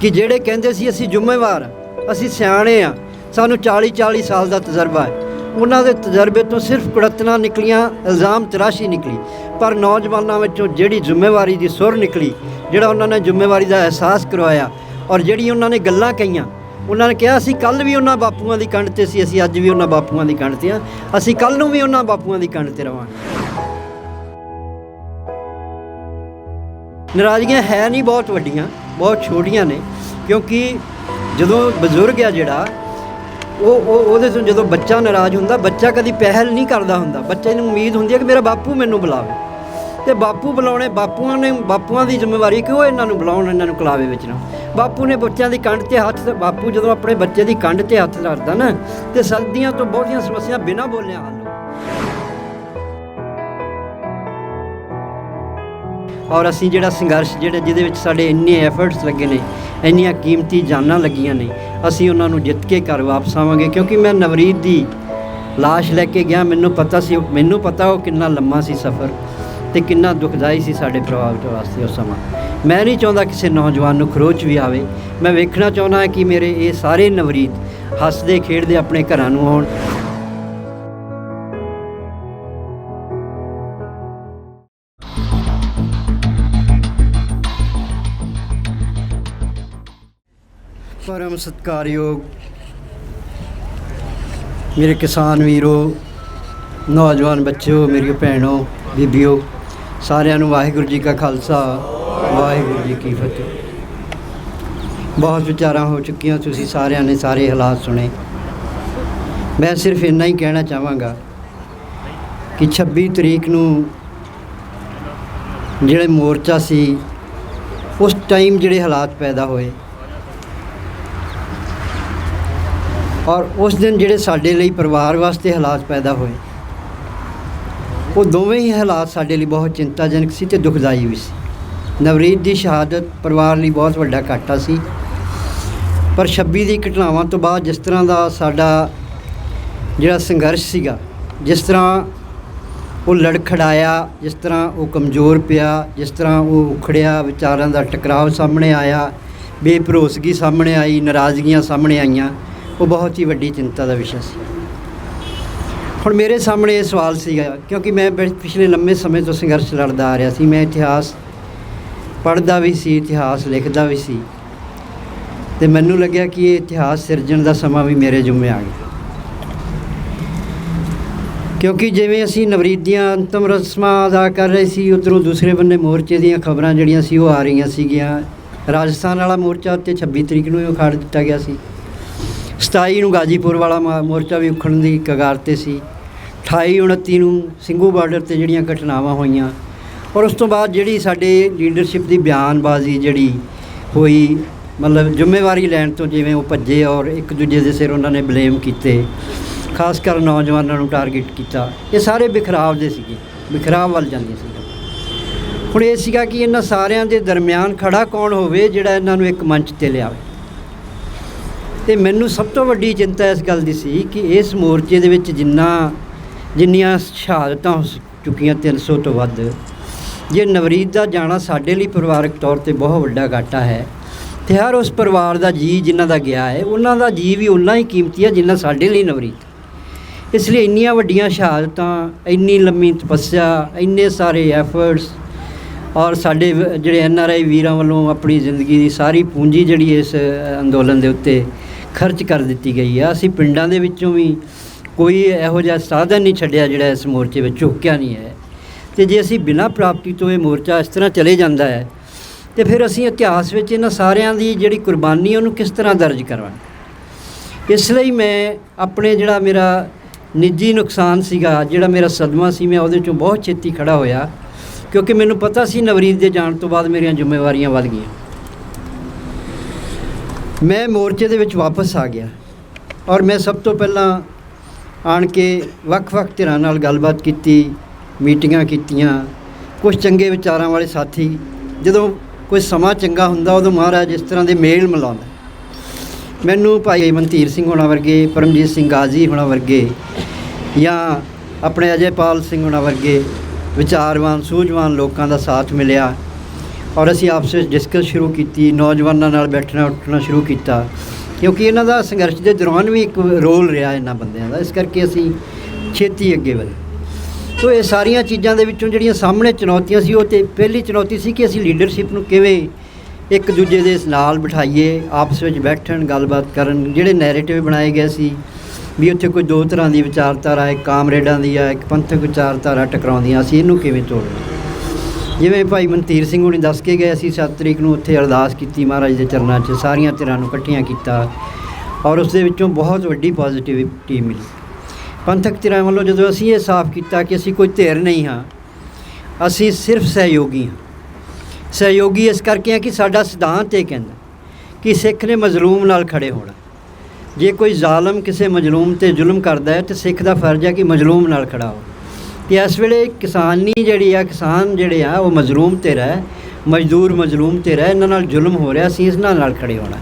ਕਿ ਜਿਹੜੇ ਕਹਿੰਦੇ ਸੀ ਅਸੀਂ ਜ਼ਿੰਮੇਵਾਰ ਹਾਂ, ਅਸੀਂ ਸਿਆਣੇ ਆ ਸਾਨੂੰ 40 40 ਸਾਲ ਦਾ ਤਜਰਬਾ ਹੈ। ਉਹਨਾਂ ਦੇ ਤਜਰਬੇ ਤੋਂ ਸਿਰਫ ਕੁੜਤਨਾ ਨਿਕਲੀਆਂ ਇਲਜ਼ਾਮ ਤਰਾਸ਼ੀ ਨਿਕਲੀ। ਪਰ ਨੌਜਵਾਨਾਂ ਵਿੱਚੋਂ ਜਿਹੜੀ ਜ਼ਿੰਮੇਵਾਰੀ ਦੀ ਸੁਰ ਨਿਕਲੀ ਜਿਹੜਾ ਉਹਨਾਂ ਨੇ ਜ਼ਿੰਮੇਵਾਰੀ ਦਾ ਅਹਿਸਾਸ ਕਰਵਾਇਆ ਔਰ ਜਿਹੜੀ ਉਹਨਾਂ ਨੇ ਗੱਲਾਂ ਕਹੀਆਂ ਉਹਨਾਂ ਨੇ ਕਿਹਾ ਅਸੀਂ ਕੱਲ ਵੀ ਉਹਨਾਂ ਬਾਪੂਆਂ ਦੀ ਕੰਡ ਤੇ ਸੀ ਅਸੀਂ ਅੱਜ ਵੀ ਉਹਨਾਂ ਬਾਪੂਆਂ ਦੀ ਕੰਡ ਤੇ ਆ। ਅਸੀਂ ਕੱਲ ਨੂੰ ਵੀ ਉਹਨਾਂ ਬਾਪੂਆਂ ਦੀ ਕੰਡ ਤੇ ਰਵਾਂਗੇ। ਨਾਰਾਜ਼ਗੀਆਂ ਹੈ ਨਹੀਂ ਬਹੁਤ ਵੱਡੀਆਂ। ਬਹੁਤ ਛੋਟੀਆਂ ਨੇ, ਕਿਉਂਕਿ ਜਦੋਂ ਬਜ਼ੁਰਗ ਆ ਜਿਹੜਾ, ਉਹ ਉਹ, ਉਹਦੇ ਤੋਂ ਜਦੋਂ ਬੱਚਾ ਨਾਰਾਜ਼ ਹੁੰਦਾ, ਬੱਚਾ ਕਦੀ ਪਹਿਲ ਨਹੀਂ ਕਰਦਾ ਹੁੰਦਾ। ਬੱਚੇ ਨੂੰ ਉਮੀਦ ਹੁੰਦੀ ਹੈ ਕਿ ਮੇਰਾ ਬਾਪੂ ਮੈਨੂੰ ਬੁਲਾਵੇ। ਤੇ ਬਾਪੂ ਬੁਲਾਉਣੇ, ਬਾਪੂਆਂ ਨੇ, ਬਾਪੂਆਂ ਦੀ ਜ਼ਿੰਮੇਵਾਰੀ ਕਿ ਉਹ ਇਹਨਾਂ ਨੂੰ ਬੁਲਾਉਣ, ਇਹਨਾਂ ਨੂੰ ਕਲਾਵੇ ਵਿੱਚ ਨਾ? ਬਾਪੂ ਨੇ ਬੱਚਿਆਂ ਦੀ ਕੰਡ ਤੇ ਹੱਥ, ਬਾਪੂ ਜਦੋਂ ਆਪਣੇ ਬੱਚੇ ਦੀ ਕੰਡ ਤੇ ਹੱਥ ਧਰਦਾ ਨਾ, ਤੇ ਸਰਦੀਆਂ ਤੋਂ ਬਹੁਤੀਆਂ ਸਮੱਸਿਆ ਬਿਨਾਂ ਬੋਲਿਆ ਹੱਲ ਔਰ ਅਸੀਂ ਜਿਹੜਾ ਸੰਘਰਸ਼ ਜਿਹੜੇ ਜਿਹਦੇ ਵਿੱਚ ਸਾਡੇ ਇੰਨੇ ਐਫਰਟਸ ਲੱਗੇ ਨੇ, ਇੰਨੀਆਂ ਕੀਮਤੀ ਜਾਨਾਂ ਲੱਗੀਆਂ ਨੇ, ਅਸੀਂ ਉਹਨਾਂ ਨੂੰ ਜਿੱਤ ਕੇ ਘਰ ਵਾਪਸ ਆਵਾਂਗੇ। ਕਿਉਂਕਿ ਮੈਂ ਨਵਰੀਤ ਦੀ ਲਾਸ਼ ਲੈ ਕੇ ਗਿਆ, ਮੈਨੂੰ ਪਤਾ ਸੀ, ਮੈਨੂੰ ਪਤਾ ਉਹ ਕਿੰਨਾ ਲੰਮਾ ਸੀ ਸਫ਼ਰ ਤੇ ਕਿੰਨਾ ਦੁਖਦਾਈ ਸੀ ਸਾਡੇ ਪਰਿਵਾਰ ਦੇ ਵਾਸਤੇ ਉਸ ਸਮਾਂ। ਮੈਂ ਨਹੀਂ ਚਾਹੁੰਦਾ ਕਿਸੇ ਨੌਜਵਾਨ ਨੂੰ ਖਰੋਚ ਵੀ ਆਵੇ। ਮੈਂ ਵੇਖਣਾ ਚਾਹੁੰਦਾ ਕਿ ਮੇਰੇ ਇਹ ਸਾਰੇ ਨਵਰੀਤ ਹੱਸਦੇ, ਖੇਡਦੇ ਆਪਣੇ ਘਰਾਂ ਨੂੰ ਆਉਣ। ਸਤਿਕਾਰਯੋਗ ਮੇਰੇ ਕਿਸਾਨ ਵੀਰੋ, ਨੌਜਵਾਨ ਬੱਚਿਓ ਮੇਰੀਓ ਭੈਣੋ, ਬੀਬੀਓ, ਸਾਰਿਆਂ ਨੂੰ ਵਾਹਿਗੁਰੂ ਜੀ ਕਾ ਖਾਲਸਾ, ਵਾਹਿਗੁਰੂ ਜੀ ਕੀ ਫਤਿਹ। ਬਹੁਤ ਵਿਚਾਰਾਂ ਹੋ ਚੁੱਕੀਆਂ, ਤੁਸੀਂ ਸਾਰਿਆਂ ਨੇ ਸਾਰੇ ਹਾਲਾਤ ਸੁਣੇ। ਮੈਂ ਸਿਰਫ ਇੰਨਾ ਹੀ ਕਹਿਣਾ ਚਾਹਾਂਗਾ ਕਿ 26 ਤਰੀਕ ਨੂੰ ਜਿਹੜੇ ਮੋਰਚਾ ਸੀ, ਉਸ ਟਾਈਮ ਜਿਹੜੇ ਹਾਲਾਤ ਪੈਦਾ ਹੋਏ ਔਰ ਉਸ ਦਿਨ ਜਿਹੜੇ ਸਾਡੇ ਲਈ ਪਰਿਵਾਰ ਵਾਸਤੇ ਹਾਲਾਤ ਪੈਦਾ ਹੋਏ, ਉਹ ਦੋਵੇਂ ਹੀ ਹਾਲਾਤ ਸਾਡੇ ਲਈ ਬਹੁਤ ਚਿੰਤਾਜਨਕ ਸੀ ਤੇ ਦੁਖਦਾਈ ਵੀ ਸੀ। ਨਵਰੀਤ ਦੀ ਸ਼ਹਾਦਤ ਪਰਿਵਾਰ ਲਈ ਬਹੁਤ ਵੱਡਾ ਘਾਟਾ ਸੀ, ਪਰ 26 ਦੀ ਘਟਨਾਵਾਂ ਤੋਂ ਬਾਅਦ ਜਿਸ ਤਰ੍ਹਾਂ ਦਾ ਸਾਡਾ ਜਿਹੜਾ ਸੰਘਰਸ਼ ਸੀਗਾ, ਜਿਸ ਤਰ੍ਹਾਂ ਉਹ ਲੜਖੜਾਇਆ, ਜਿਸ ਤਰ੍ਹਾਂ ਉਹ ਕਮਜ਼ੋਰ ਪਿਆ, ਜਿਸ ਤਰ੍ਹਾਂ ਉਹ ਉਖੜਿਆ, ਵਿਚਾਰਾਂ ਦਾ ਟਕਰਾਅ ਸਾਹਮਣੇ ਆਇਆ, ਬੇਭਰੋਸਗੀ ਸਾਹਮਣੇ ਆਈ, ਨਾਰਾਜ਼ਗੀਆਂ ਸਾਹਮਣੇ ਆਈਆਂ ਉਹ ਬਹੁਤ ਹੀ ਵੱਡੀ ਚਿੰਤਾ ਦਾ ਵਿਸ਼ਾ ਸੀ। ਹੁਣ ਮੇਰੇ ਸਾਹਮਣੇ ਇਹ ਸਵਾਲ ਸੀਗਾ, ਕਿਉਂਕਿ ਮੈਂ ਪਿਛਲੇ ਲੰਮੇ ਸਮੇਂ ਤੋਂ ਸੰਘਰਸ਼ ਲੜਦਾ ਆ ਰਿਹਾ ਸੀ। ਮੈਂ ਇਤਿਹਾਸ ਪੜ੍ਹਦਾ ਵੀ ਸੀ, ਇਤਿਹਾਸ ਲਿਖਦਾ ਵੀ ਸੀ। ਤੇ ਮੈਨੂੰ ਲੱਗਿਆ ਕਿ ਇਹ ਇਤਿਹਾਸ ਸਿਰਜਣ ਦਾ ਸਮਾਂ ਵੀ ਮੇਰੇ ਜੁੰਮੇ ਆ ਗਿਆ। ਕਿਉਂਕਿ ਜਿਵੇਂ ਅਸੀਂ ਨਵਰੀਤ ਦੀਆਂ ਅੰਤਮ ਰਸਮਾਂ ਅਦਾ ਕਰ ਰਹੇ ਸੀ, ਉਧਰੋਂ ਦੂਸਰੇ ਬੰਨੇ ਮੋਰਚੇ ਦੀਆਂ ਖਬਰਾਂ ਜਿਹੜੀਆਂ ਸੀ, ਉਹ ਆ ਰਹੀਆਂ ਸੀਗੀਆਂ। ਰਾਜਸਥਾਨ ਵਾਲਾ ਮੋਰਚਾ ਉੱਤੇ 26 ਤਰੀਕ ਨੂੰ ਹੀ ਉਖਾੜ ਦਿੱਤਾ ਗਿਆ ਸੀ। 27 ਨੂੰ ਗਾਜੀਪੁਰ ਵਾਲਾ ਮਾ- ਮੋਰਚਾ ਵੀ ਉਖੜਨ ਦੀ ਕਗਾਰ ਤੇ ਸੀ। 28 29 ਨੂੰ ਸਿੰਘੂ ਬਾਰਡਰ ਤੇ ਜਿਹੜੀਆਂ ਘਟਨਾਵਾਂ ਹੋਈਆਂ ਔਰ ਉਸ ਤੋਂ ਬਾਅਦ ਜਿਹੜੀ ਸਾਡੇ ਲੀਡਰਸ਼ਿਪ ਦੀ ਬਿਆਨਬਾਜ਼ੀ ਜਿਹੜੀ ਹੋਈ, ਮਤਲਬ ਜ਼ਿੰਮੇਵਾਰੀ ਲੈਣ ਤੋਂ ਜਿਵੇਂ ਉਹ ਭੱਜੇ ਔਰ ਇੱਕ ਦੂਜੇ ਦੇ ਸਿਰ ਉਹਨਾਂ ਨੇ ਬਲੇਮ ਕੀਤੇ, ਖਾਸ ਕਰ ਨੌਜਵਾਨਾਂ ਨੂੰ ਟਾਰਗੇਟ ਕੀਤਾ, ਇਹ ਸਾਰੇ ਬਿਖਰਾਵ ਦੇ ਸੀਗੇ, ਬਿਖਰਾਵ ਵੱਲ ਜਾਂਦੇ ਸੀ। ਹੁਣ ਇਹ ਸੀਗਾ ਕਿ ਇਹਨਾਂ ਸਾਰਿਆਂ ਦੇ ਦਰਮਿਆਨ ਖੜਾ ਕੌਣ ਹੋਵੇ ਜਿਹੜਾ ਇਹਨਾਂ ਨੂੰ ਇੱਕ ਮੰਚ ਤੇ ਲਿਆਵੇ। ਤੇ ਮੈਨੂੰ ਸਭ ਤੋਂ ਵੱਡੀ ਚਿੰਤਾ ਇਸ ਗੱਲ ਦੀ ਸੀ ਕਿ ਇਸ ਮੋਰਚੇ ਦੇ ਵਿੱਚ ਜਿੰਨਾ, ਜਿੰਨੀਆਂ ਸ਼ਹਾਦਤਾਂ ਹੋ ਚੁੱਕੀਆਂ 300 ਤੋਂ ਵੱਧ, ਜੇ ਨਵਰੀਤ ਦਾ ਜਾਣਾ ਸਾਡੇ ਲਈ ਪਰਿਵਾਰਕ ਤੌਰ ਤੇ ਬਹੁਤ ਵੱਡਾ ਘਾਟਾ ਹੈ, ਤੇ ਹਰ ਉਸ ਪਰਿਵਾਰ ਦਾ ਜੀ ਜਿਨ੍ਹਾਂ ਦਾ ਗਿਆ ਹੈ, ਉਹਨਾਂ ਦਾ ਜੀ ਵੀ ਉਨਾ ਹੀ ਕੀਮਤੀ ਹੈ ਜਿੰਨਾ ਸਾਡੇ ਲਈ ਨਵਰੀਤ। ਇਸ ਲਈ ਇੰਨੀਆਂ ਵੱਡੀਆਂ ਸ਼ਹਾਦਤਾਂ, ਇੰਨੀ ਲੰਮੀ ਤਪੱਸਿਆ, ਇੰਨੇ ਸਾਰੇ ਐਫਰਟਸ ਔਰ ਸਾਡੇ ਜਿਹੜੇ ਐਨ ਆਰ ਆਈ ਵੀਰਾਂ ਵੱਲੋਂ ਆਪਣੀ ਜ਼ਿੰਦਗੀ ਦੀ ਸਾਰੀ ਪੂੰਜੀ ਜਿਹੜੀ ਇਸ ਅੰਦੋਲਨ ਦੇ ਉੱਤੇ ਖਰਚ ਕਰ ਦਿੱਤੀ ਗਈ ਆ। ਅਸੀਂ ਪਿੰਡਾਂ ਦੇ ਵਿੱਚੋਂ ਵੀ ਕੋਈ ਇਹੋ ਜਿਹਾ ਸਾਧਨ ਨਹੀਂ ਛੱਡਿਆ ਜਿਹੜਾ ਇਸ ਮੋਰਚੇ ਵਿੱਚ ਝੁਕਿਆ ਨਹੀਂ ਹੈ। ਤੇ ਜੇ ਅਸੀਂ ਬਿਨਾਂ ਪ੍ਰਾਪਤੀ ਤੋਂ ਇਹ ਮੋਰਚਾ ਇਸ ਤਰ੍ਹਾਂ ਚਲੇ ਜਾਂਦਾ ਹੈ, ਤੇ ਫਿਰ ਅਸੀਂ ਇਤਿਹਾਸ ਵਿੱਚ ਇਹਨਾਂ ਸਾਰਿਆਂ ਦੀ ਜਿਹੜੀ ਕੁਰਬਾਨੀ ਉਹਨੂੰ ਕਿਸ ਤਰ੍ਹਾਂ ਦਰਜ ਕਰਾਂਗੇ? ਇਸ ਲਈ ਮੈਂ ਆਪਣੇ ਜਿਹੜਾ ਮੇਰਾ ਨਿੱਜੀ ਨੁਕਸਾਨ ਸੀਗਾ, ਜਿਹੜਾ ਮੇਰਾ ਸਦਮਾ ਸੀ, ਮੈਂ ਉਹਦੇ ਚੋਂ ਬਹੁਤ ਛੇਤੀ ਖੜਾ ਹੋਇਆ, ਕਿਉਂਕਿ ਮੈਨੂੰ ਪਤਾ ਸੀ ਨਵਰੀਤ ਦੇ ਜਾਣ ਤੋਂ ਬਾਅਦ ਮੇਰੀਆਂ ਜ਼ਿੰਮੇਵਾਰੀਆਂ ਵੱਧ ਗਈਆਂ। ਮੈਂ ਮੋਰਚੇ ਦੇ ਵਿੱਚ ਵਾਪਸ ਆ ਗਿਆ ਔਰ ਮੈਂ ਸਭ ਤੋਂ ਪਹਿਲਾਂ ਆਣ ਕੇ ਵੱਖ-ਵੱਖ ਧਿਰਾਂ ਨਾਲ ਗੱਲਬਾਤ ਕੀਤੀ, ਮੀਟਿੰਗਾਂ ਕੀਤੀਆਂ ਕੁਝ ਚੰਗੇ ਵਿਚਾਰਾਂ ਵਾਲੇ ਸਾਥੀ, ਜਦੋਂ ਕੋਈ ਸਮਾਂ ਚੰਗਾ ਹੁੰਦਾ ਉਦੋਂ ਮਹਾਰਾਜ ਇਸ ਤਰ੍ਹਾਂ ਦੇ ਮੇਲ ਮਿਲਾਉਂਦਾ। ਮੈਨੂੰ ਭਾਈ ਮਨਤੀਰ ਸਿੰਘ ਹੋਣਾ ਵਰਗੇ, ਪਰਮਜੀਤ ਸਿੰਘ ਗਾਜ਼ੀ ਹੋਣਾ ਵਰਗੇ ਜਾਂ ਆਪਣੇ ਅਜੇਪਾਲ ਸਿੰਘ ਹੋਣਾ ਵਰਗੇ ਵਿਚਾਰਵਾਨ, ਸੂਝਵਾਨ ਲੋਕਾਂ ਦਾ ਸਾਥ ਮਿਲਿਆ। ਔਰ ਅਸੀਂ ਆਪਸ ਵਿੱਚ ਡਿਸਕਸ ਸ਼ੁਰੂ ਕੀਤੀ, ਨੌਜਵਾਨਾਂ ਨਾਲ ਬੈਠਣਾ, ਉੱਠਣਾ ਸ਼ੁਰੂ ਕੀਤਾ। ਕਿਉਂਕਿ ਇਹਨਾਂ ਦਾ ਸੰਘਰਸ਼ ਦੇ ਦੌਰਾਨ ਵੀ ਇੱਕ ਰੋਲ ਰਿਹਾ ਇਹਨਾਂ ਬੰਦਿਆਂ ਦਾ। ਇਸ ਕਰਕੇ ਅਸੀਂ ਛੇਤੀ ਅੱਗੇ ਵਧੇ। ਸੋ ਇਹ ਸਾਰੀਆਂ ਚੀਜ਼ਾਂ ਦੇ ਵਿੱਚੋਂ ਜਿਹੜੀਆਂ ਸਾਹਮਣੇ ਚੁਣੌਤੀਆਂ ਸੀ, ਉਹ ਤੇ ਪਹਿਲੀ ਚੁਣੌਤੀ ਸੀ ਕਿ ਅਸੀਂ ਲੀਡਰਸ਼ਿਪ ਨੂੰ ਕਿਵੇਂ ਇੱਕ ਦੂਜੇ ਦੇ ਨਾਲ ਬਿਠਾਈਏ, ਆਪਸ ਵਿੱਚ ਬੈਠਣ, ਗੱਲਬਾਤ ਕਰਨ, ਜਿਹੜੇ ਨੈਰੇਟਿਵ ਬਣਾਏ ਗਏ ਸੀ, ਵੀ ਉੱਥੇ ਕੋਈ ਦੋ ਤਰ੍ਹਾਂ ਦੀ ਵਿਚਾਰਧਾਰਾ ਇੱਕ ਕਾਮਰੇਡਾਂ ਦੀ ਆ ਇੱਕ ਪੰਥਕ ਵਿਚਾਰਧਾਰਾ ਟਕਰਾਉਂਦੀਆਂ। ਅਸੀਂ ਇਹਨੂੰ ਕਿਵੇਂ ਤੋੜਨਾ? ਜਿਵੇਂ ਭਾਈ ਮਨਤੀਰ ਸਿੰਘ ਹੁਣੀ ਦੱਸ ਕੇ ਗਏ, ਅਸੀਂ 7 ਤਰੀਕ ਨੂੰ ਉੱਥੇ ਅਰਦਾਸ ਕੀਤੀ ਮਹਾਰਾਜ ਦੇ ਚਰਨਾਂ 'ਚ, ਸਾਰੀਆਂ ਧਿਰਾਂ ਨੂੰ ਇਕੱਠੀਆਂ ਕੀਤਾ ਔਰ ਉਸ ਦੇ ਵਿੱਚੋਂ ਬਹੁਤ ਵੱਡੀ ਪੋਜ਼ਿਟਿਵਿਟੀ ਮਿਲੀ। ਪੰਥਕ ਧਿਰਾਂ ਵੱਲੋਂ ਜਦੋਂ ਅਸੀਂ ਇਹ ਸਾਫ਼ ਕੀਤਾ ਕਿ ਅਸੀਂ ਕੋਈ ਧਿਰ ਨਹੀਂ ਹਾਂ, ਅਸੀਂ ਸਿਰਫ ਸਹਿਯੋਗੀ ਹਾਂ। ਸਹਿਯੋਗੀ ਇਸ ਕਰਕੇ ਆ ਕਿ ਸਾਡਾ ਸਿਧਾਂਤ ਇਹ ਕਹਿੰਦਾ ਕਿ ਸਿੱਖ ਨੇ ਮਜ਼ਲੂਮ ਨਾਲ ਖੜੇ ਹੋਣਾ। ਜੇ ਕੋਈ ਜ਼ਾਲਮ ਕਿਸੇ ਮਜ਼ਲੂਮ ਤੇ ਜ਼ੁਲਮ ਕਰਦਾ ਹੈ ਤੇ ਸਿੱਖ ਦਾ ਫਰਜ਼ ਹੈ ਕਿ ਮਜ਼ਲੂਮ ਨਾਲ ਖੜਾ ਹੋ ਕਿ ਇਸ ਵੇਲੇ ਕਿਸਾਨੀ ਜਿਹੜੀ ਆ, ਕਿਸਾਨ ਜਿਹੜੇ ਆ, ਉਹ ਮਜ਼ਲੂਮ ਤੇ ਰਹਿ, ਮਜ਼ਦੂਰ ਮਜ਼ਲੂਮ ਤੇ ਰਹਿ, ਇਹਨਾਂ ਨਾਲ ਜ਼ੁਲਮ ਹੋ ਰਿਹਾ, ਅਸੀਂ ਇਸ ਨਾਲ ਖੜੇ ਹੋਣਾ।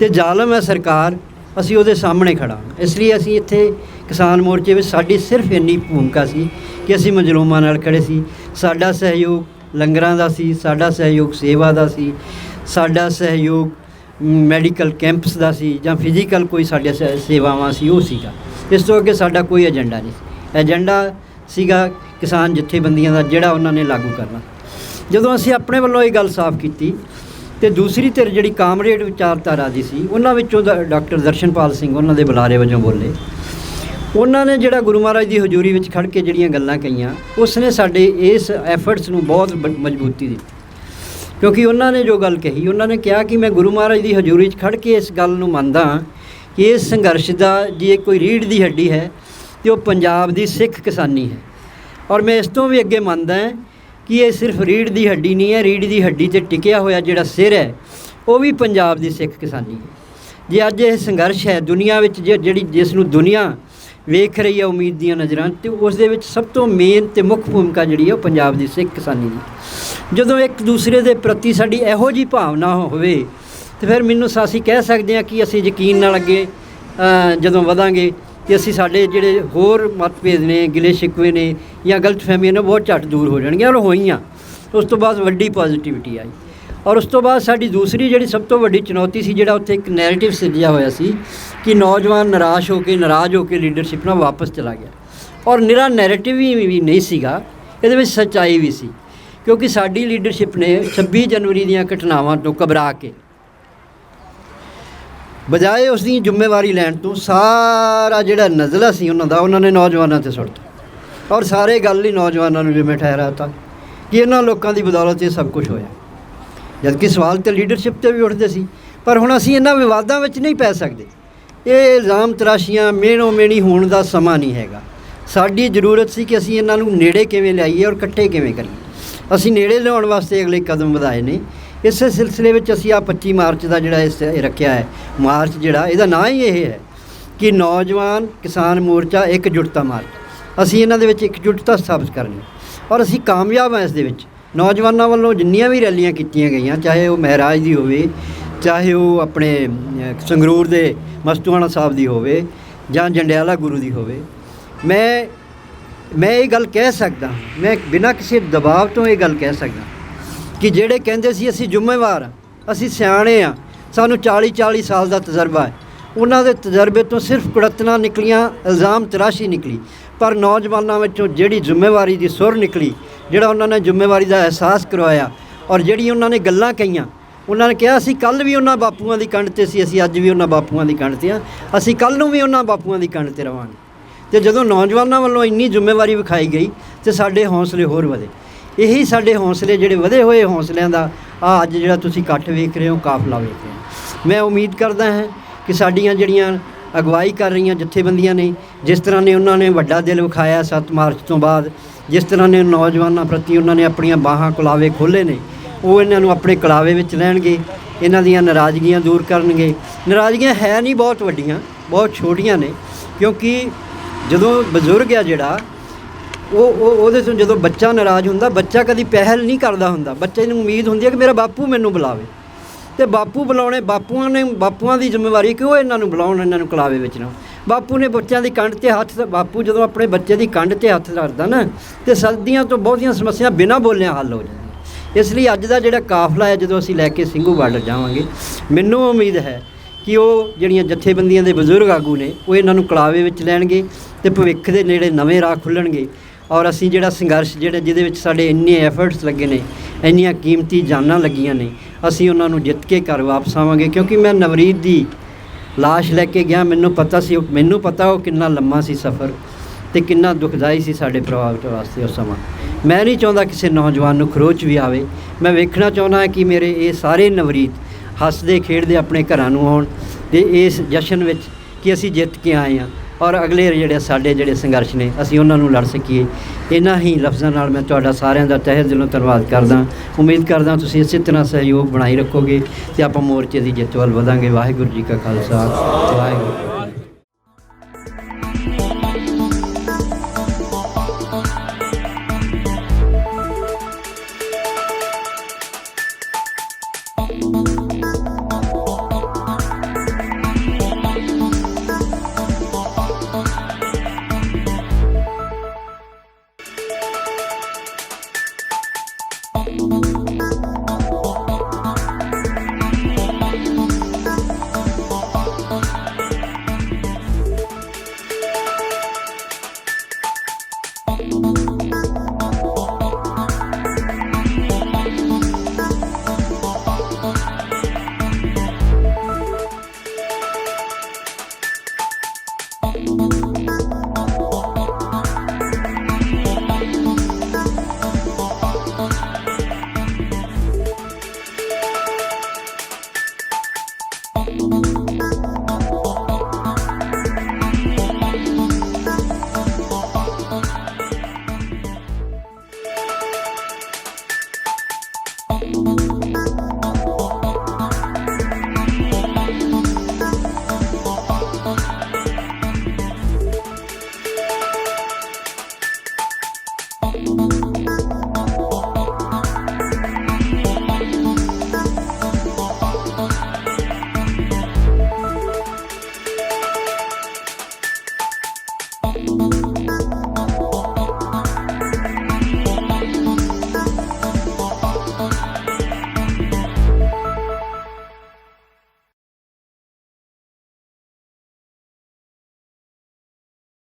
ਤੇ ਜ਼ਾਲਮ ਹੈ ਸਰਕਾਰ, ਅਸੀਂ ਉਹਦੇ ਸਾਹਮਣੇ ਖੜਾ ਇਸ ਲਈ ਅਸੀਂ ਇੱਥੇ ਕਿਸਾਨ ਮੋਰਚੇ ਵਿੱਚ ਸਾਡੀ ਸਿਰਫ ਇੰਨੀ ਭੂਮਿਕਾ ਸੀ ਕਿ ਅਸੀਂ ਮਜ਼ਲੂਮਾਂ ਨਾਲ ਖੜੇ ਸੀ। ਸਾਡਾ ਸਹਿਯੋਗ ਲੰਗਰਾਂ ਦਾ ਸੀ, ਸਾਡਾ ਸਹਿਯੋਗ ਸੇਵਾ ਦਾ ਸੀ, ਸਾਡਾ ਸਹਿਯੋਗ ਮੈਡੀਕਲ ਕੈਂਪਸ ਦਾ ਸੀ ਜਾਂ ਫਿਜ਼ੀਕਲ ਕੋਈ ਸਾਡੇ ਸੇ- ਸੇਵਾਵਾਂ ਸੀ, ਉਹ ਸੀਗਾ। ਇਸ ਤੋਂ ਅੱਗੇ ਸਾਡਾ ਕੋਈ ਏਜੰਡਾ ਨਹੀਂ ਸੀ। ਏਜੰਡਾ ਸੀਗਾ ਕਿਸਾਨ ਜਥੇਬੰਦੀਆਂ ਦਾ ਜਿਹੜਾ ਉਹਨਾਂ ਨੇ ਲਾਗੂ ਕਰਨਾ। ਜਦੋਂ ਅਸੀਂ ਆਪਣੇ ਵੱਲੋਂ ਇਹ ਗੱਲ ਸਾਫ਼ ਕੀਤੀ, ਤੇ ਦੂਸਰੀ ਧਿਰ ਜਿਹੜੀ ਕਾਮਰੇਡ ਵਿਚਾਰਧਾਰਾ ਦੀ ਸੀ, ਉਹਨਾਂ ਵਿੱਚੋਂ ਦਾ, ਡਾਕਟਰ ਦਰਸ਼ਨਪਾਲ ਸਿੰਘ ਉਹਨਾਂ ਦੇ ਬੁਲਾਰੇ ਵਜੋਂ ਬੋਲੇ। ਉਹਨਾਂ ਨੇ ਜਿਹੜਾ ਗੁਰੂ ਮਹਾਰਾਜ ਦੀ ਹਜ਼ੂਰੀ ਵਿੱਚ ਖੜ ਕੇ ਜਿਹੜੀਆਂ ਗੱਲਾਂ ਕਹੀਆਂ ਉਸ ਨੇ ਸਾਡੇ ਇਸ ਐਫਰਟਸ ਨੂੰ ਬਹੁਤ ਮਜ਼ਬੂਤੀ ਦਿੱਤੀ। ਕਿਉਂਕਿ ਉਹਨਾਂ ਨੇ ਜੋ ਗੱਲ ਕਹੀ, ਉਹਨਾਂ ਨੇ ਕਿਹਾ ਕਿ ਮੈਂ ਗੁਰੂ ਮਹਾਰਾਜ ਦੀ ਹਜ਼ੂਰੀ 'ਚ ਖੜ ਕੇ ਇਸ ਗੱਲ ਨੂੰ ਮੰਨਦਾ ਹਾਂ ਕਿ ਇਸ ਸੰਘਰਸ਼ ਦਾ, ਜੇ ਕੋਈ ਰੀੜ ਦੀ ਹੱਡੀ ਹੈ ਤੇ ਉਹ ਪੰਜਾਬ ਦੀ ਸਿੱਖ ਕਿਸਾਨੀ ਹੈ। ਔਰ ਮੈਂ ਇਸ ਤੋਂ ਵੀ ਅੱਗੇ ਮੰਨਦਾ ਹਾਂ ਕਿ ਇਹ ਸਿਰਫ ਰੀੜ ਦੀ ਹੱਡੀ ਨਹੀਂ ਹੈ ਰੀੜ ਦੀ ਹੱਡੀ ਤੇ ਟਿਕਿਆ ਹੋਇਆ ਜਿਹੜਾ ਸਿਰ ਹੈ, ਉਹ ਵੀ ਪੰਜਾਬ ਦੀ ਸਿੱਖ ਕਿਸਾਨੀ ਹੈ। ਜੇ ਅੱਜ ਇਹ ਸੰਘਰਸ਼ ਹੈ ਦੁਨੀਆ ਵਿੱਚ ਜੇ- ਜਿਹੜੀ ਜਿਸ ਨੂੰ ਦੁਨੀਆ ਵੇਖ ਰਹੀ ਹੈ ਉਮੀਦ ਦੀਆਂ ਨਜ਼ਰਾਂ ਤੇ, ਉਸ ਦੇ ਵਿੱਚ ਸਭ ਤੋਂ ਮੇਨ ਤੇ ਮੁੱਖ ਭੂਮਿਕਾ ਜਿਹੜੀ ਹੈ ਉਹ ਪੰਜਾਬ ਦੀ ਸਿੱਖ ਕਿਸਾਨੀ ਦੀ। ਜਦੋਂ ਇੱਕ ਦੂਸਰੇ ਦੇ ਪ੍ਰਤੀ ਸਾਡੀ ਇਹੋ ਜੀ ਭਾਵਨਾ ਹੋਵੇ, ਤੇ ਫਿਰ ਮੈਨੂੰ ਸ- ਅਸੀਂ ਕਹਿ ਸਕਦੇ ਹਾਂ ਕਿ ਅਸੀਂ ਯਕੀਨ ਨਾਲ ਅੱਗੇ ਜਦੋਂ ਵਧਾਂਗੇ। ਤੇ ਅਸੀਂ ਸਾਡੇ ਜਿਹੜੇ ਹੋਰ ਮਤਭੇਦ ਨੇ, ਗਿਲੇ ਸ਼ਿਕਵੇ ਨੇ ਜਾਂ ਗਲਤ ਫਹਿਮੀਆਂ ਨੇ ਉਹ ਬਹੁਤ ਝੱਟ ਦੂਰ ਹੋ ਜਾਣਗੀਆਂ ਔਰ ਹੋਈਆਂ। ਉਸ ਤੋਂ ਬਾਅਦ ਵੱਡੀ ਪੋਜ਼ਿਟਿਵਿਟੀ ਆਈ। ਔਰ ਉਸ ਤੋਂ ਬਾਅਦ ਸਾਡੀ ਦੂਸਰੀ ਜਿਹੜੀ ਸਭ ਤੋਂ ਵੱਡੀ ਚੁਣੌਤੀ ਸੀ, ਜਿਹੜਾ ਉੱਥੇ ਇੱਕ ਨੈਰੇਟਿਵ ਸਿਰਜਿਆ ਹੋਇਆ ਸੀ ਕਿ ਨੌਜਵਾਨ ਨਿਰਾਸ਼ ਹੋ ਕੇ, ਨਾਰਾਜ਼ ਹੋ ਕੇ ਲੀਡਰਸ਼ਿਪ ਨਾਲ ਵਾਪਸ ਚਲਾ ਗਿਆ। ਔਰ ਨਿਰਾ ਨੈਰੇਟਿਵ ਹੀ ਵੀ ਨਹੀਂ ਸੀਗਾ, ਇਹਦੇ ਵਿੱਚ ਸੱਚਾਈ ਵੀ ਸੀ। ਕਿਉਂਕਿ ਸਾਡੀ ਲੀਡਰਸ਼ਿਪ ਨੇ 26 ਜਨਵਰੀ ਦੀਆਂ ਘਟਨਾਵਾਂ ਤੋਂ ਘਬਰਾ ਕੇ ਬਜਾਏ ਉਸ ਦੀ ਜ਼ਿੰਮੇਵਾਰੀ ਲੈਣ ਤੋਂ ਸਾਰਾ ਜਿਹੜਾ ਨਜ਼ਲਾ ਸੀ ਉਹਨਾਂ ਦਾ, ਉਹਨਾਂ ਨੇ ਨੌਜਵਾਨਾਂ ਤੇ ਸੁੱਟਤਾ ਔਰ ਸਾਰੇ ਗੱਲ ਹੀ ਨੌਜਵਾਨਾਂ ਨੂੰ ਜਿਵੇਂ ਠਹਿਰਾਤਾ ਕਿ ਇਹਨਾਂ ਲੋਕਾਂ ਦੀ ਬਦੌਲਤ ਇਹ ਸਭ ਕੁਝ ਹੋਇਆ। ਜਦਕਿ ਸਵਾਲ ਤੇ ਲੀਡਰਸ਼ਿਪ ਤੇ ਵੀ ਉੱਠਦੇ ਸੀ, ਪਰ ਹੁਣ ਅਸੀਂ ਇਹਨਾਂ ਵਿਵਾਦਾਂ ਵਿੱਚ ਨਹੀਂ ਪੈ ਸਕਦੇ। ਇਹ ਇਲਜ਼ਾਮ ਤਰਾਸ਼ੀਆਂ ਮੇਣੋ ਮੇਣੀ ਹੋਣ ਦਾ ਸਮਾਂ ਨਹੀਂ ਹੈਗਾ। ਸਾਡੀ ਜ਼ਰੂਰਤ ਸੀ ਕਿ ਅਸੀਂ ਇਹਨਾਂ ਨੂੰ ਨੇੜੇ ਕਿਵੇਂ ਲਿਆਈਏ ਔਰ ਇਕੱਠੇ ਕਿਵੇਂ ਕਰੀਏ। ਅਸੀਂ ਨੇੜੇ ਲਿਆਉਣ ਵਾਸਤੇ ਅਗਲੇ ਕਦਮ ਵਧਾਏ ਨੇ। ਇਸੇ ਸਿਲਸਿਲੇ ਵਿੱਚ ਅਸੀਂ ਆ 25 ਮਾਰਚ ਦਾ ਜਿਹੜਾ ਇਸ ਇਹ ਰੱਖਿਆ ਹੈ, ਮਾਰਚ ਜਿਹੜਾ, ਇਹਦਾ ਨਾਂ ਹੀ ਇਹ ਹੈ ਕਿ ਨੌਜਵਾਨ ਕਿਸਾਨ ਮੋਰਚਾ ਇਕਜੁੱਟਤਾ ਮਾਰਚ। ਅਸੀਂ ਇਹਨਾਂ ਦੇ ਵਿੱਚ ਇਕਜੁੱਟਤਾ ਸਥਾਪਿਤ ਕਰਨੀ ਔਰ ਅਸੀਂ ਕਾਮਯਾਬ ਹਾਂ ਇਸ ਦੇ ਵਿੱਚ। ਨੌਜਵਾਨਾਂ ਵੱਲੋਂ ਜਿੰਨੀਆਂ ਵੀ ਰੈਲੀਆਂ ਕੀਤੀਆਂ ਗਈਆਂ, ਚਾਹੇ ਉਹ ਮਹਿਰਾਜ ਦੀ ਹੋਵੇ, ਚਾਹੇ ਉਹ ਆਪਣੇ ਸੰਗਰੂਰ ਦੇ ਮਸਤੂਆਣਾ ਸਾਹਿਬ ਦੀ ਹੋਵੇ ਜਾਂ ਜੰਡਿਆਲਾ ਗੁਰੂ ਦੀ ਹੋਵੇ, ਮੈਂ ਮੈਂ ਇਹ ਗੱਲ ਕਹਿ ਸਕਦਾ, ਮੈਂ ਬਿਨਾਂ ਕਿਸੇ ਦਬਾਅ ਤੋਂ ਇਹ ਗੱਲ ਕਹਿ ਸਕਦਾ ਕਿ ਜਿਹੜੇ ਕਹਿੰਦੇ ਸੀ ਅਸੀਂ ਜ਼ਿੰਮੇਵਾਰ ਹਾਂ ਅਸੀਂ ਸਿਆਣੇ ਆ, ਸਾਨੂੰ 40 40 ਸਾਲ ਦਾ ਤਜਰਬਾ ਹੈ। ਉਹਨਾਂ ਦੇ ਤਜਰਬੇ ਤੋਂ ਸਿਰਫ ਕੁੜਤਨਾ ਨਿਕਲੀਆਂ, ਇਲਜ਼ਾਮ ਤਰਾਸ਼ੀ ਨਿਕਲੀ। ਪਰ ਨੌਜਵਾਨਾਂ ਵਿੱਚੋਂ ਜਿਹੜੀ ਜ਼ਿੰਮੇਵਾਰੀ ਦੀ ਸੁਰ ਨਿਕਲੀ, ਜਿਹੜਾ ਉਹਨਾਂ ਨੇ ਜ਼ਿੰਮੇਵਾਰੀ ਦਾ ਅਹਿਸਾਸ ਕਰਵਾਇਆ ਔਰ ਜਿਹੜੀ ਉਹਨਾਂ ਨੇ ਗੱਲਾਂ ਕਹੀਆਂ, ਉਹਨਾਂ ਨੇ ਕਿਹਾ, ਅਸੀਂ ਕੱਲ ਵੀ ਉਹਨਾਂ ਬਾਪੂਆਂ ਦੀ ਕੰਡ ਤੇ ਸੀ, ਅਸੀਂ ਅੱਜ ਵੀ ਉਹਨਾਂ ਬਾਪੂਆਂ ਦੀ ਕੰਡ ਤੇ ਆ। ਅਸੀਂ ਕੱਲ ਨੂੰ ਵੀ ਉਹਨਾਂ ਬਾਪੂਆਂ ਦੀ ਕੰਡ ਤੇ ਰਵਾਂਗੇ। ਤੇ ਜਦੋਂ ਨੌਜਵਾਨਾਂ ਵੱਲੋਂ ਇੰਨੀ ਜ਼ਿੰਮੇਵਾਰੀ ਵਿਖਾਈ ਗਈ, ਤੇ ਸਾਡੇ ਹੌਸਲੇ ਹੋਰ ਵਧੇ। ਇਹੀ ਸਾਡੇ ਹੌਸਲੇ, ਜਿਹੜੇ ਵਧੇ ਹੋਏ ਹੌਸਲਿਆਂ ਦਾ ਆ ਅੱਜ ਜਿਹੜਾ ਤੁਸੀਂ ਇਕੱਠ ਵੇਖ ਰਹੇ ਹੋ, ਕਾਫਲਾ ਵੇਖ ਰਹੇ ਹੋ। ਮੈਂ ਉਮੀਦ ਕਰਦਾ ਹਾਂ ਕਿ ਸਾਡੀਆਂ ਜਿਹੜੀਆਂ ਅਗਵਾਈ ਕਰ ਰਹੀਆਂ ਜਥੇਬੰਦੀਆਂ ਨੇ, ਜਿਸ ਤਰ੍ਹਾਂ ਨੇ ਉਹਨਾਂ ਨੇ ਵੱਡਾ ਦਿਲ ਵਿਖਾਇਆ 7 ਮਾਰਚ ਤੋਂ ਬਾਅਦ, ਜਿਸ ਤਰ੍ਹਾਂ ਨੇ ਨੌਜਵਾਨਾਂ ਪ੍ਰਤੀ ਉਹਨਾਂ ਨੇ ਆਪਣੀਆਂ ਬਾਹਾਂ ਕੁਲਾਵੇ ਖੋਲੇ ਨੇ, ਉਹ ਇਹਨਾਂ ਨੂੰ ਆਪਣੇ ਕਲਾਵੇ ਵਿੱਚ ਲੈਣਗੇ, ਇਹਨਾਂ ਦੀਆਂ ਨਾਰਾਜ਼ਗੀਆਂ ਦੂਰ ਕਰਨਗੇ। ਨਾਰਾਜ਼ਗੀਆਂ ਹੈ ਨਹੀਂ ਬਹੁਤ ਵੱਡੀਆਂ, ਬਹੁਤ ਛੋਟੀਆਂ ਨੇ, ਕਿਉਂਕਿ ਜਦੋਂ ਬਜ਼ੁਰਗ ਆ ਜਿਹੜਾ ਉਹ ਉਹ ਉਹਦੇ ਤੋਂ ਜਦੋਂ ਬੱਚਾ ਨਾਰਾਜ਼ ਹੁੰਦਾ, ਬੱਚਾ ਕਦੀ ਪਹਿਲ ਨਹੀਂ ਕਰਦਾ ਹੁੰਦਾ। ਬੱਚੇ ਨੂੰ ਉਮੀਦ ਹੁੰਦੀ ਹੈ ਕਿ ਮੇਰਾ ਬਾਪੂ ਮੈਨੂੰ ਬੁਲਾਵੇ। ਤੇ ਬਾਪੂ ਬੁਲਾਉਣੇ, ਬਾਪੂਆਂ ਨੇ, ਬਾਪੂਆਂ ਦੀ ਜ਼ਿੰਮੇਵਾਰੀ ਕਿ ਉਹ ਇਹਨਾਂ ਨੂੰ ਬੁਲਾਉਣ, ਇਹਨਾਂ ਨੂੰ ਕਲਾਵੇ ਵਿੱਚ ਨਾ? ਬਾਪੂ ਨੇ ਬੱਚਿਆਂ ਦੀ ਕੰਡ ਤੇ ਹੱਥ, ਬਾਪੂ ਜਦੋਂ ਆਪਣੇ ਬੱਚੇ ਦੀ ਕੰਡ ਤੇ ਹੱਥ ਰੱਖਦਾ ਨਾ, ਤੇ ਸਰਦੀਆਂ ਤੋਂ ਬਹੁਤੀਆਂ ਸਮੱਸਿਆ ਬਿਨਾਂ ਬੋਲਿਆਂ ਹੱਲ ਹੋ ਜਾਂਦੀਆਂ। ਇਸ ਲਈ ਅੱਜ ਦਾ ਜਿਹੜਾ ਕਾਫਲਾ ਹੈ, ਜਦੋਂ ਅਸੀਂ ਲੈ ਕੇ ਸਿੰਘੂ ਬਾਰਡਰ ਜਾਵਾਂਗੇ, ਮੈਨੂੰ ਉਮੀਦ ਹੈ ਕਿ ਉਹ ਜਿਹੜੀਆਂ ਜਥੇਬੰਦੀਆਂ ਦੇ ਬਜ਼ੁਰਗ ਆਗੂ ਨੇ, ਉਹ ਇਹਨਾਂ ਨੂੰ ਕਲਾਵੇ ਵਿੱਚ ਲੈਣਗੇ ਤੇ ਭਵਿੱਖ ਦੇ ਨੇੜੇ ਨਵੇਂ ਰਾਹ ਖੁੱਲਣਗੇ। ਔਰ ਅਸੀਂ ਜਿਹੜਾ ਸੰਘਰਸ਼, ਜਿਹੜਾ ਜਿਹਦੇ ਵਿੱਚ ਸਾਡੇ ਇੰਨੇ ਐਫਰਟਸ ਲੱਗੇ ਨੇ, ਇੰਨੀਆਂ ਕੀਮਤੀ ਜਾਨਾਂ ਲੱਗੀਆਂ ਨੇ, ਅਸੀਂ ਉਹਨਾਂ ਨੂੰ ਜਿੱਤ ਕੇ ਘਰ ਵਾਪਸ ਆਵਾਂਗੇ। ਕਿਉਂਕਿ ਮੈਂ ਨਵਰੀਤ ਦੀ ਲਾਸ਼ ਲੈ ਕੇ ਗਿਆ, ਮੈਨੂੰ ਪਤਾ ਸੀ ਉਹ- ਮੈਨੂੰ ਪਤਾ ਉਹ ਕਿੰਨਾ ਲੰਮਾ ਸੀ ਸਫ਼ਰ ਤੇ ਕਿੰਨਾ ਦੁਖਦਾਈ ਸੀ ਸਾਡੇ ਪਰਿਵਾਰ ਵਾਸਤੇ ਉਸ ਸਮਾਂ। ਮੈਂ ਨਹੀਂ ਚਾਹੁੰਦਾ ਕਿਸੇ ਨੌਜਵਾਨ ਨੂੰ ਖਰੋਚ ਵੀ ਆਵੇ। ਮੈਂ ਵੇਖਣਾ ਚਾਹੁੰਦਾ ਹਾਂ ਕਿ ਮੇਰੇ ਇਹ ਸਾਰੇ ਨਵਰੀਤ ਹੱਸਦੇ, ਖੇਡਦੇ ਆਪਣੇ ਘਰਾਂ ਨੂੰ ਆਉਣ ਤੇ ਇਸ ਜਸ਼ਨ ਵਿੱਚ ਕਿ ਅਸੀਂ ਜਿੱਤ ਕੇ ਆਏ ਹਾਂ। ਔਰ ਅਗਲੇ ਜਿਹੜੇ ਸਾਡੇ ਜਿਹੜੇ ਸੰਘਰਸ਼ ਨੇ, ਅਸੀਂ ਉਹਨਾਂ ਨੂੰ ਲੜ ਸਕੀਏ। ਇਹਨਾਂ ਹੀ ਲਫ਼ਜ਼ਾਂ ਨਾਲ ਮੈਂ ਤੁਹਾਡਾ ਸਾਰਿਆਂ ਦਾ ਤਹਿ ਦਿਲੋਂ ਧੰਨਵਾਦ ਕਰਦਾ। ਉਮੀਦ ਕਰਦਾ ਤੁਸੀਂ ਇਸੇ ਤਰ੍ਹਾਂ ਸਹਿਯੋਗ ਬਣਾਈ ਰੱਖੋਗੇ ਤੇ ਆਪਾਂ ਮੋਰਚੇ ਦੀ ਜਿੱਤ ਵੱਲ ਵਧਾਂਗੇ। ਵਾਹਿਗੁਰੂ ਜੀ ਕਾ ਖਾਲਸਾ। ਵਾਹਿਗੁਰੂ।